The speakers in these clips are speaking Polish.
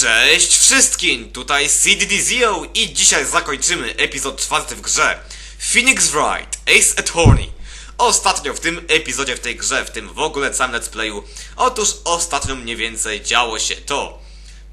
Cześć wszystkim, tutaj CDDZO i dzisiaj zakończymy epizod czwarty w grze. Phoenix Wright, Ace Attorney. Ostatnio w tym epizodzie w tej grze, w tym w ogóle całym let's playu Otóż ostatnio mniej więcej działo się to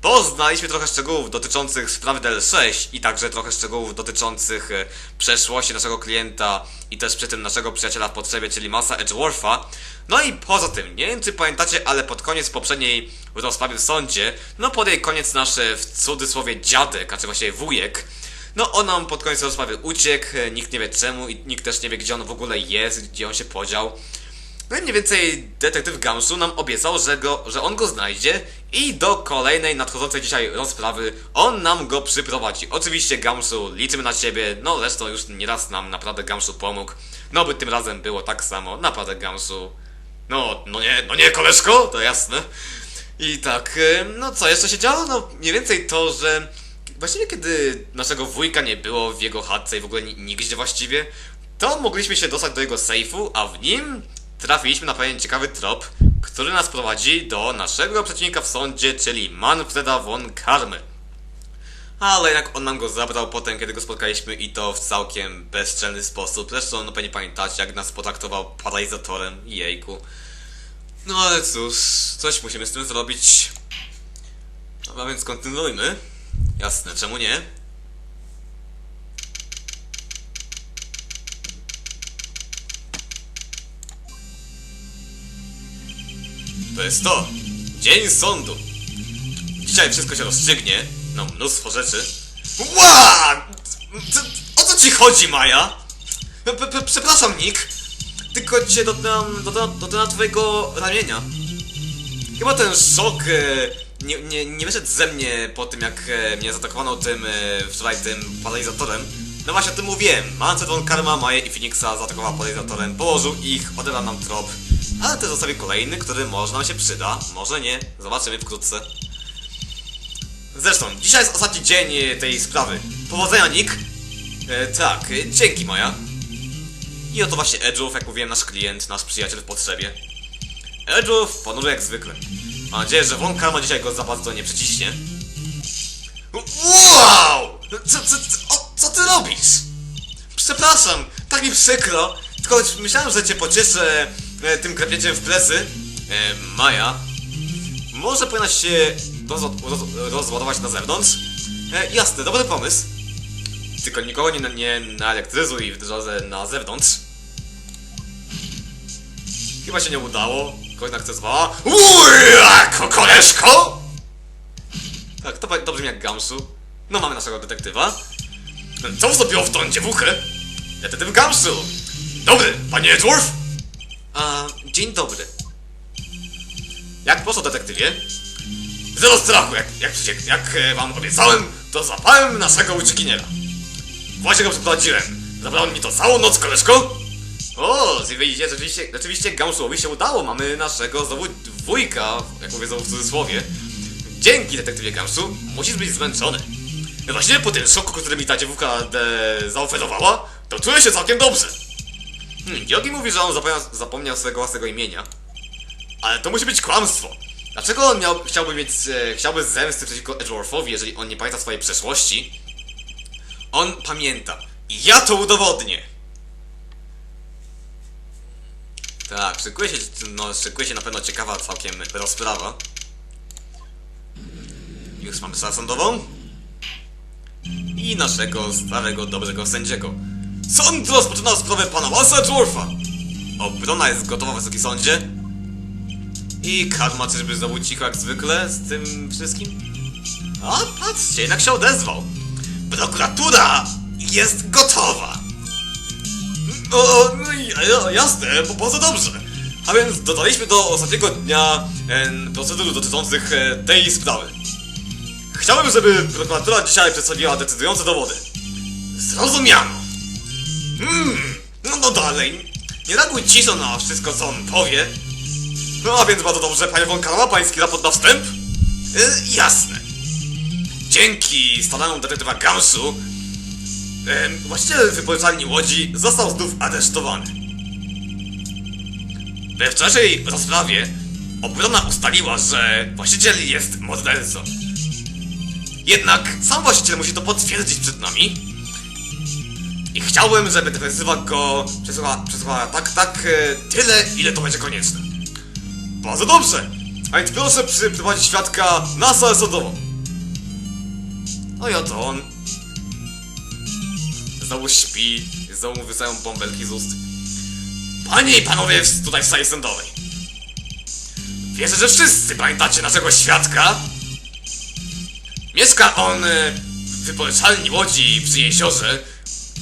Poznaliśmy trochę szczegółów dotyczących sprawy DL6 i także trochę szczegółów dotyczących e, przeszłości naszego klienta i też przy tym naszego przyjaciela w potrzebie, czyli Masa Edgewortha. No i poza tym, nie wiem czy pamiętacie, ale pod koniec poprzedniej rozprawy w sądzie, no pod jej koniec nasz e, w cudzysłowie dziadek, a czy właściwie wujek, no on nam pod koniec rozprawy uciekł, e, nikt nie wie czemu i nikt też nie wie gdzie on w ogóle jest, gdzie on się podział. No i mniej więcej detektyw Gamsu nam obiecał, że, go, że on go znajdzie i do kolejnej nadchodzącej dzisiaj rozprawy on nam go przyprowadzi. Oczywiście Gamsu, liczymy na ciebie, no zresztą już nieraz nam naprawdę Gamsu pomógł. No by tym razem było tak samo, naprawdę Gamsu. No, no nie, no nie koleżko, to jasne. I tak, y, no co jeszcze się działo? No mniej więcej to, że właściwie kiedy naszego wujka nie było w jego chatce i w ogóle ni- nigdzie właściwie, to mogliśmy się dostać do jego sejfu, a w nim trafiliśmy na pewien ciekawy trop, który nas prowadzi do naszego przeciwnika w sądzie, czyli Manfreda von Karmy. Ale jednak on nam go zabrał potem, kiedy go spotkaliśmy i to w całkiem bezczelny sposób. Zresztą, no pewnie pamiętacie, jak nas potraktował paralizatorem, jejku. No ale cóż, coś musimy z tym zrobić. No a więc kontynuujmy. Jasne, czemu nie? To jest to! Dzień sądu! Dzisiaj wszystko się rozstrzygnie. No, mnóstwo rzeczy. Ła! O co ci chodzi, Maja? Przepraszam, Nick. Tylko cię dotknęłam, dotknęłam twojego ramienia. Chyba ten szok e, nie, nie, nie wyszedł ze mnie po tym, jak e, mnie zaatakowano tym, e, wczoraj tym paralizatorem. No właśnie o tym mówiłem. Von Karma, Maję i Phoenixa zaatakował paralizatorem, położył ich, odebrał nam trop. Ale też zostawił kolejny, który może nam się przyda, może nie. Zobaczymy wkrótce. Zresztą, dzisiaj jest ostatni dzień e, tej sprawy. Powodzenia, Nick! E, tak, e, dzięki, Maja. I oto właśnie Edge'ów, jak mówiłem, nasz klient, nasz przyjaciel w potrzebie. Edge'ów ponury jak zwykle. Mam nadzieję, że Von Karma dzisiaj go za bardzo nie przyciśnie. Wow! Co, co, o, co ty robisz? Przepraszam, tak mi przykro. Tylko myślałem, że cię pocieszę tym klepnięciem w plecy. E, Maja, może powinnaś się roz, roz, rozładować na zewnątrz? E, jasne, dobry pomysł. Tylko nikogo nie, nie naelektryzuj w drodze na zewnątrz. Chyba się nie udało. Kogoś naktywowała. Ujako, koleżko! Tak, to, to brzmi jak Gamsu. No mamy naszego detektywa. Co zrobiło w tą dziewuchę? Detektyw Gamsu! Dobry, panie Dwarf! A, dzień dobry. Jak poszło, detektywie? Zero strachu, jak, jak, jak, jak e, wam obiecałem, to zapałem naszego uciekiniera. Właśnie go przeprowadziłem. Zabrał mi to całą noc, koleżko. O, widzicie, rzeczywiście, rzeczywiście Gamsułowi się udało. Mamy naszego znowu dwójka, jak mówię znowu w cudzysłowie. Dzięki, detektywie Gamsu. Musisz być zmęczony. Właśnie po tym szoku, który mi ta dziewucha e, zaoferowała, to czuję się całkiem dobrze. Hmm, Yogi mówi, że on zapomniał, zapomniał swojego własnego imienia. Ale to musi być kłamstwo. Dlaczego on miał, chciałby mieć, e, chciałby zemsty przeciwko Edgeworthowi, jeżeli on nie pamięta swojej przeszłości? On pamięta. I ja to udowodnię. Tak, szykuje się, no, szykuje się na pewno ciekawa całkiem rozprawa. Już mamy salę sądową. I naszego starego, dobrego sędziego. Sąd rozpoczyna sprawę pana Dwarfa. Obrona jest gotowa, wysoki sądzie. I karma czyżby znowu cicho jak zwykle z tym wszystkim? A patrzcie, jednak się odezwał. Prokuratura jest gotowa. O, no jasne, bo bardzo dobrze. A więc dotarliśmy do ostatniego dnia procedur dotyczących e, tej sprawy. Chciałbym, żeby prokuratura dzisiaj przedstawiła decydujące dowody. Zrozumiano. Hmm, no, no dalej. Nie reaguj ciszą na wszystko, co on powie. No a więc bardzo dobrze, panie von Karma, pański raport na wstęp? E, jasne. Dzięki staranom detektywa Gamsu Em, właściciel wypożyczalni łodzi został znów aresztowany. We wczorajszej rozprawie obrona ustaliła, że właściciel jest mordercą. Jednak sam właściciel musi to potwierdzić przed nami. I chciałbym, żeby defensywa go przesłuchała, przesłuchała tak, tak, e, tyle, ile to będzie konieczne. Bardzo dobrze! A więc proszę przyprowadzić świadka na salę sądową. No i oto on. Znowu śpi, znowu mu wysają bąbelki z ust. Panie i panowie tutaj w sali sądowej. Wierzę, że wszyscy pamiętacie naszego świadka. Mieszka on e, w wypożyczalni łodzi przy jeziorze.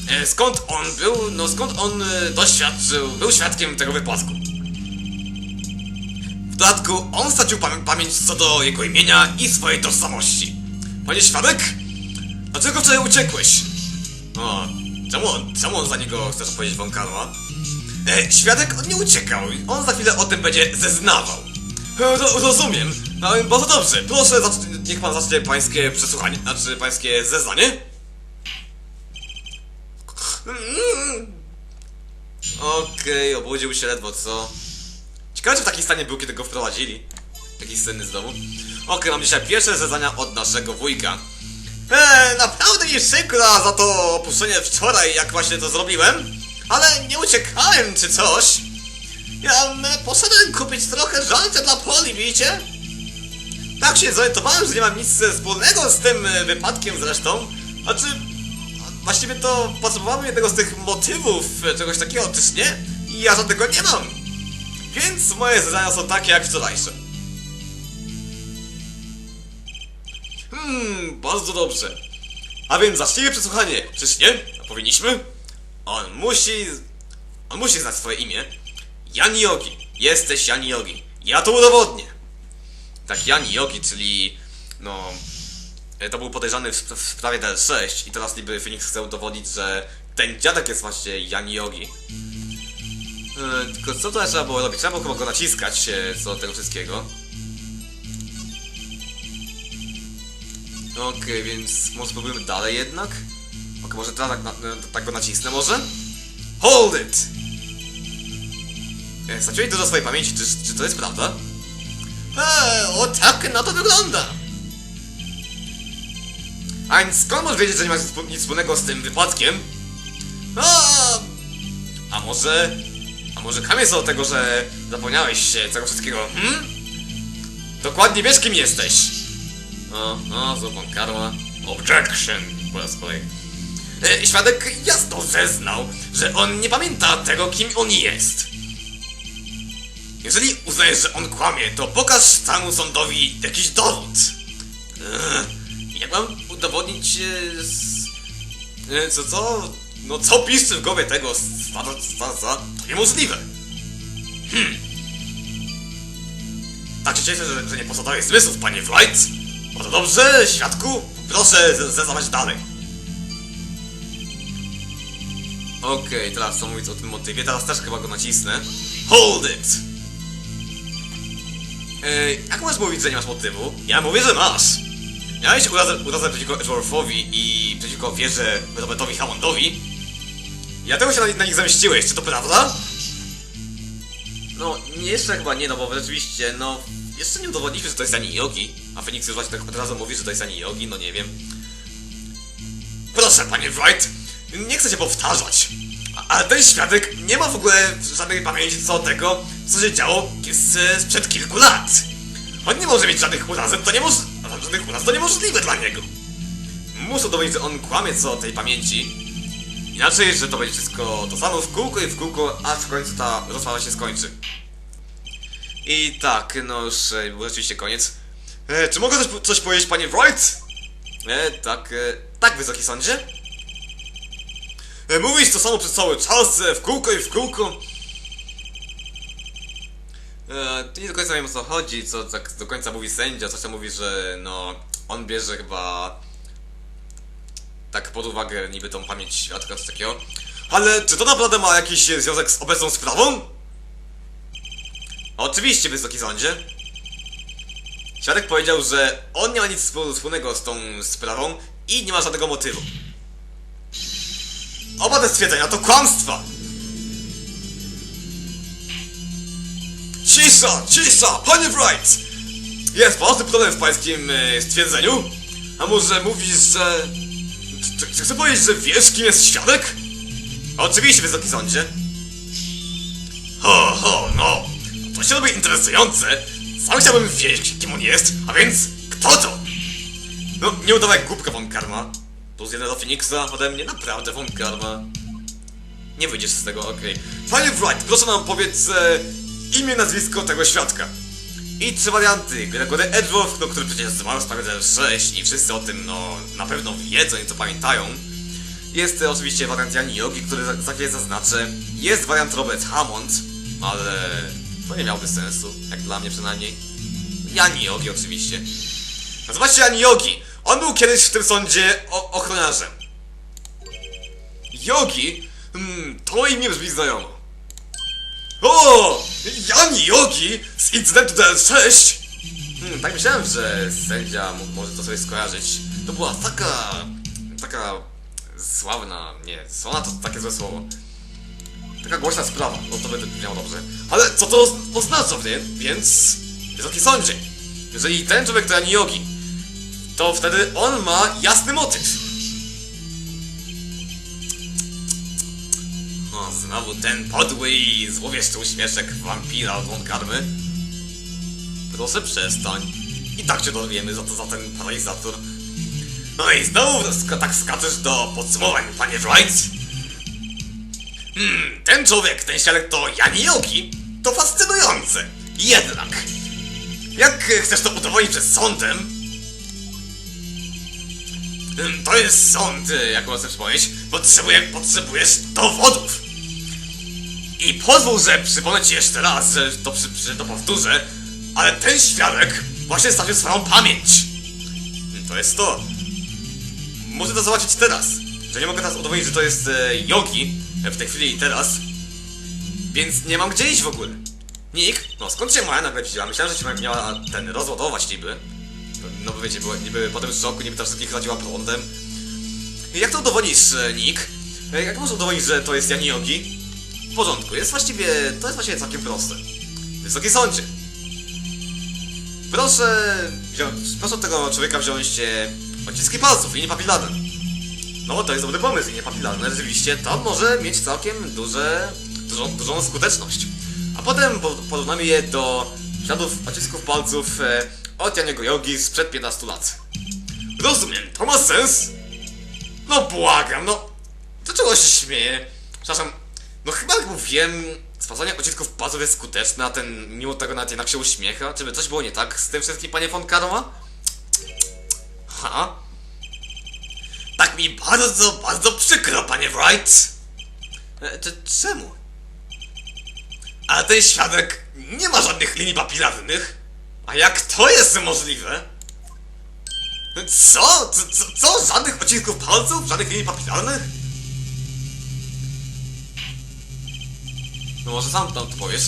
E, Skąd on był? No skąd on e, doświadczył, był świadkiem tego wypadku. W dodatku on stracił pamię pamięć co do jego imienia i swojej tożsamości. Panie świadek? Dlaczego wczoraj uciekłeś? O, czemu on, czemu on za niego chcesz powiedzieć wam karma? E, świadek on nie uciekał, on za chwilę o tym będzie zeznawał. E, ro, rozumiem, no bardzo dobrze, proszę, niech pan zacznie pańskie przesłuchanie, znaczy pańskie zeznanie. Okej, obudził się ledwo, co? Ciekawe, czy w takim stanie był, kiedy go wprowadzili. Jakiś senny z domu. Okej, mam dzisiaj pierwsze zeznania od naszego wujka. Eee, naprawdę mi przykro za to opuszczenie wczoraj, jak właśnie to zrobiłem. Ale nie uciekałem czy coś. Ja mm, poszedłem kupić trochę żarcia dla Poli, widzicie? Tak się zorientowałem, że nie mam nic wspólnego z tym e, wypadkiem zresztą. Znaczy, właściwie to potrzebowałem jednego z tych motywów, e, czegoś takiego, czyż nie? I ja żadnego nie mam. Więc moje zadania są takie jak wczorajsze. Hmm, bardzo dobrze. A więc zacznijmy przesłuchanie, czyż nie? A powinniśmy? On musi... On musi znać swoje imię. Jan Yogi. Jesteś Jan Yogi. Ja to udowodnię. Tak, Jan Yogi, czyli... No... e, To był podejrzany w, w sprawie DL6 i teraz niby Phoenix chce udowodnić, że ten dziadek jest właśnie Jan Yogi. E, tylko co tutaj trzeba było robić? Trzeba było chyba go naciskać e, co do tego wszystkiego. Okej, więc może spróbujemy dalej jednak? Okej, może teraz tak, na, tak go nacisnę może? Hold it! Straciłeś dużo swojej pamięci, czy, czy to jest prawda? Eee, o tak na to wygląda! A więc skąd możesz wiedzieć, że nie masz nic wspó- nic wspólnego z tym wypadkiem? A, może... A może kamień co do tego, że zapomniałeś się tego wszystkiego, hmm? Dokładnie wiesz kim jesteś! O, o, złapam karma. Objection! Po raz kolejny. E, świadek jasno zeznał, że on nie pamięta tego, kim on jest. Jeżeli uznajesz, że on kłamie, to pokaż całemu sądowi jakiś dowód. Eee, jak mam udowodnić... E, e, co, co? No co piszczy w głowie tego stada, stada, to niemożliwe. Hmm. Tak się cieszę, że, że nie posiadałeś zmysłów, panie Wright. Bardzo dobrze, świadku. Proszę ze- zeznawać dalej. Okej, teraz co mówić o tym motywie, teraz też chyba go nacisnę. Hold it! Ej, jak możesz mówić, że nie masz motywu? Ja mówię, że masz! Miałeś urazę, urazę przeciwko Edgeworthowi i przeciwko wieży Robertowi Hammondowi. Ja tego się na, na nich zemściłeś, czy to prawda? No, jeszcze chyba nie, no bo rzeczywiście, no... Jeszcze nie udowodniliśmy, że to jest ani Yogi, a Phoenix już właśnie tak od razu mówi, że to jest ani Yogi, no nie wiem. Proszę, panie Wright, nie chcę się powtarzać, ale ten świadek nie ma w ogóle żadnej pamięci co do tego, co się działo z, sprzed kilku lat. On nie może mieć żadnych urazem, to nie może... żadnych uraz, to niemożliwe dla niego. Muszę dowiedzieć, że on kłamie co do tej pamięci. Inaczej, że to będzie wszystko to samo w kółko i w kółko, aż w końcu ta rozprawa się skończy. I tak, no już był rzeczywiście koniec. E, czy mogę coś, coś powiedzieć, panie Wright? E, tak, e, tak, wysoki sądzie? E, mówisz to samo przez cały czas, e, w kółko i w kółko. E, nie do końca wiem o co chodzi, co tak do końca mówi sędzia, coś tam mówi, że no, on bierze chyba tak pod uwagę niby tą pamięć świadka, coś takiego. Ale czy to naprawdę ma jakiś związek z obecną sprawą? Oczywiście, wysoki sądzie. Świadek powiedział, że on nie ma nic wspólnego z tą sprawą i nie ma żadnego motywu. Oba te stwierdzenia to kłamstwa! Cisza, cisza, panie Wright! Jest poważny problem w pańskim e, stwierdzeniu. A może mówisz, że... Czy chcę powiedzieć, że wiesz, kim jest świadek? Oczywiście, wysoki sądzie. Ho, ho, no. To się robi interesujące. Sam chciałbym wiedzieć, kim on jest, a więc kto to? No, nie udawaj głupka von Karma. Plus jeden do Phoenixa ode mnie, naprawdę von Karma. Nie wyjdziesz z tego, okej. Panie Wright, proszę nam powiedz e, imię, nazwisko tego świadka. I trzy warianty. Gregory Edgeworth, no, który przecież zmarł w sprawie 6 i wszyscy o tym, no, na pewno wiedzą i to pamiętają. Jest e, oczywiście wariant Jani Yogi, który za, za chwilę zaznaczę. Jest wariant Robert Hammond, ale to nie miałby sensu, jak dla mnie przynajmniej. Jani Yogi oczywiście. Nazywa się Jani Yogi. On był kiedyś w tym sądzie ochroniarzem. Yogi? Hmm, to imię brzmi znajomo. O! Jani Yogi z incydentu DL6! Hmm, tak myślałem, że sędzia może to sobie skojarzyć. To była taka... taka... sławna... nie, sławna to takie złe słowo. Taka głośna sprawa, no to będę miał dobrze. Ale co to oz- oznacza, nie? Więc... Wysoki sądzie, jeżeli ten człowiek to Jani Yogi, to wtedy on ma jasny motyw. Znowu ten podły i złowieszczy uśmieszek wampira od Von Karmy. Proszę przestań. I tak cię dowiemy za to za ten paralizator. No i znowu sk- tak skaczesz do podsumowań, panie Wright. Hmm, ten człowiek, ten świadek to Jani. To fascynujące. Jednak, jak chcesz to udowodnić przed sądem, Hmm, To jest sąd, jak można przypomnieć. Potrzebuję, potrzebujesz dowodów. I pozwól, że przypomnę ci jeszcze raz, że to, że to powtórzę, ale ten świadek właśnie stracił swoją pamięć. To jest to. Muszę to zobaczyć teraz. Że nie mogę teraz udowodnić, że to jest e, Yogi e, w tej chwili i teraz. Więc nie mam gdzie iść w ogóle. Nick, no skąd się Maja nagle wzięła? Myślałem, że się miała ten rozładować niby. No bo wiecie, była, niby potem w szoku, niby tam wszystkich chodziła prądem. Jak to udowodnisz, e, Nick? E, Jak możesz udowodnić, że to jest Jani Yogi? W porządku, jest właściwie, to jest właściwie całkiem proste. Wysoki sądzie. Proszę, proszę tego człowieka wziąć e, odciski palców, linie papilarne. No, to jest dobry pomysł, linie papilarne, rzeczywiście, to może mieć całkiem duże, dużą, dużą skuteczność. A potem po- porównamy je do śladów odcisków palców e, od Janiego Yogi sprzed 15 lat. Rozumiem, to ma sens? No błagam, no. Dlaczego się śmieje? Przepraszam, no chyba jak mówiłem, sprawdzanie odcisków palców jest skuteczne, a ten mimo tego nawet jednak się uśmiecha. Czy by coś było nie tak z tym wszystkim, panie von Karma? Ha? Tak mi bardzo, bardzo przykro, panie Wright. E, to czemu? Ale ten świadek nie ma żadnych linii papilarnych. A jak to jest możliwe? Co? co? co? Żadnych odcisków palców? Żadnych linii papilarnych? No może sam tam to powiesz.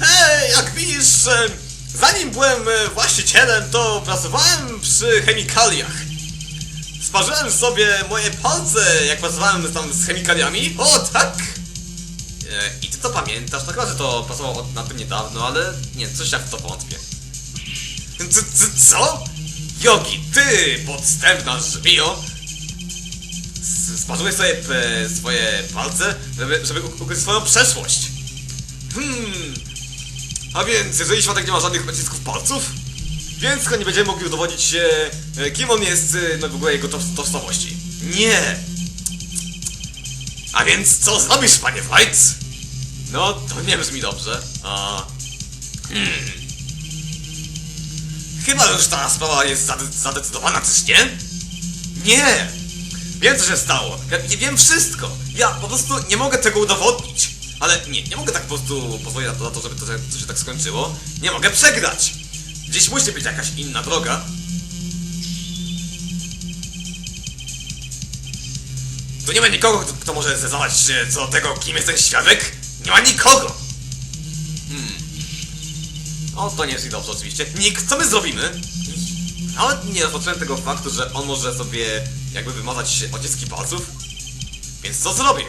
Hej, jak widzisz, zanim byłem e, właścicielem, to pracowałem przy chemikaliach. Sparzyłem sobie moje palce, jak pracowałem tam z chemikaliami. O, tak! E, I ty to pamiętasz? Tak że to pracował od- nad tym niedawno, ale nie, coś jak w to wątpię. C, c, co? Jogi, ty, podstępna żmijo! S- Sparzyłeś sobie e, swoje palce, żeby, żeby ukryć swoją przeszłość. Hmm. A więc, jeżeli świadek nie ma żadnych odcisków palców, więc nie będziemy mogli udowodnić, e, kim on jest, e, no w ogóle jego to- tożsamości. Nie! A więc co zrobisz, panie White? No, to nie brzmi dobrze. A... Hmm. Chyba już ta sprawa jest zade zadecydowana, czyż nie? Nie! Wiem, co się stało. Ja wiem wszystko. Ja po prostu nie mogę tego udowodnić. Ale nie, nie mogę tak po prostu pozwolić na to, na to żeby to, to się tak skończyło. Nie mogę przegrać. Gdzieś musi być jakaś inna droga. Tu nie ma nikogo, kto, kto może zeznawać się co tego, kim jest ten świadek. Nie ma nikogo. Hmm. O, to nie jest dobrze oczywiście. Nick, co my zrobimy? Ale nie rozpocząłem tego faktu, że on może sobie jakby wymazać odciski palców. Więc co zrobię?